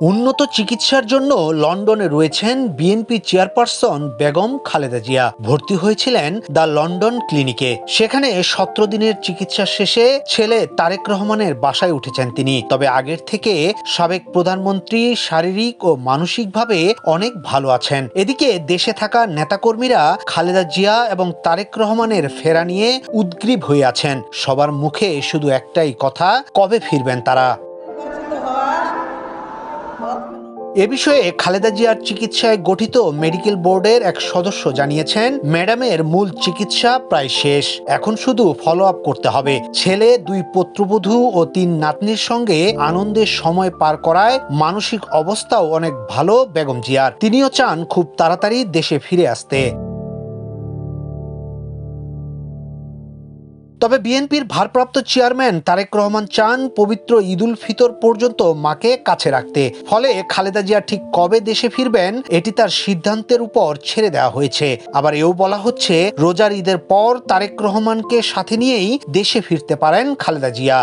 উন্নত চিকিৎসার জন্য লন্ডনে রয়েছেন বিএনপি চেয়ারপারসন বেগম খালেদা জিয়া। ভর্তি হয়েছিলেন দ্য লন্ডন ক্লিনিকে। সেখানে সতেরো দিনের চিকিৎসা শেষে ছেলে তারেক রহমানের বাসায় উঠেছেন তিনি। তবে আগের থেকে সাবেক প্রধানমন্ত্রী শারীরিক ও মানসিকভাবে অনেক ভালো আছেন। এদিকে দেশে থাকা নেতাকর্মীরা খালেদা জিয়া এবং তারেক রহমানের ফেরা নিয়ে উদ্গ্রীব হয়ে আছেন। সবার মুখে শুধু একটাই কথা, কবে ফিরবেন তারা? এ বিষয়ে খালেদা জিয়ার চিকিৎসায় গঠিত মেডিকেল বোর্ডের এক সদস্য জানিয়েছেন, ম্যাডামের মূল চিকিৎসা প্রায় শেষ। এখন শুধু ফলো আপ করতে হবে। ছেলে, দুই পুত্রবধূ ও তিন নাতনির সঙ্গে আনন্দের সময় পার করায় মানসিক অবস্থাও অনেক ভালো, বেগম জিয়ার। তিনিও চান খুব তাড়াতাড়ি দেশে ফিরে আসতে। তবে বিএনপির ভারপ্রাপ্ত চেয়ারম্যান তারেক রহমান চান পবিত্র ঈদুল ফিতর পর্যন্ত মাকে কাছে রাখতে। ফলে খালেদা জিয়া ঠিক কবে দেশে ফিরবেন, এটি তার সিদ্ধান্তের উপর ছেড়ে দেওয়া হয়েছে। আবার এও বলা হচ্ছে, রোজার ঈদের পর তারেক রহমানকে সাথে নিয়েই দেশে ফিরতে পারেন খালেদা জিয়া।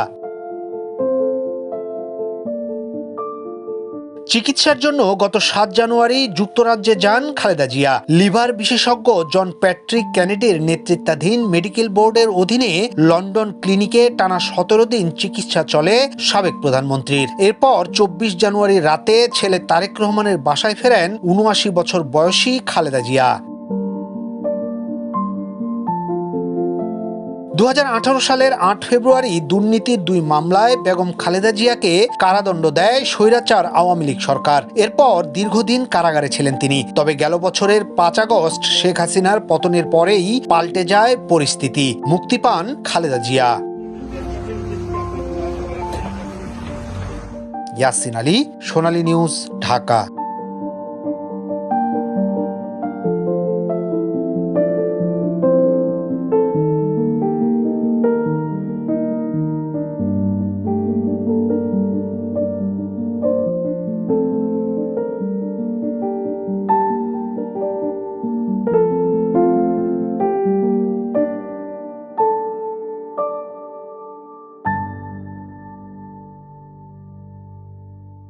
চিকিৎসার জন্য গত সাত জানুয়ারি যুক্তরাজ্যে যান খালেদা জিয়া। লিভার বিশেষজ্ঞ জন প্যাট্রিক ক্যানেডির নেতৃত্বাধীন মেডিকেল বোর্ডের অধীনে লন্ডন ক্লিনিকে টানা সতেরো দিন চিকিৎসা চলে সাবেক প্রধানমন্ত্রীর। এরপর চব্বিশ জানুয়ারি রাতে ছেলে তারেক রহমানের বাসায় ফেরেন উনআশি বছর বয়সী খালেদা জিয়া। দু হাজার আঠারো সালের আট ফেব্রুয়ারি দুর্নীতির দুই মামলায় বেগম খালেদা জিয়াকে কারাদণ্ড দেয় স্বৈরাচার আওয়ামী লীগ সরকার। এরপর দীর্ঘদিন কারাগারে ছিলেন তিনি। তবে গেল বছরের পাঁচ আগস্ট শেখ হাসিনার পতনের পরেই পাল্টে যায় পরিস্থিতি। মুক্তি পান খালেদা জিয়া। ইয়াসিন আলী, সোনালী নিউজ, ঢাকা।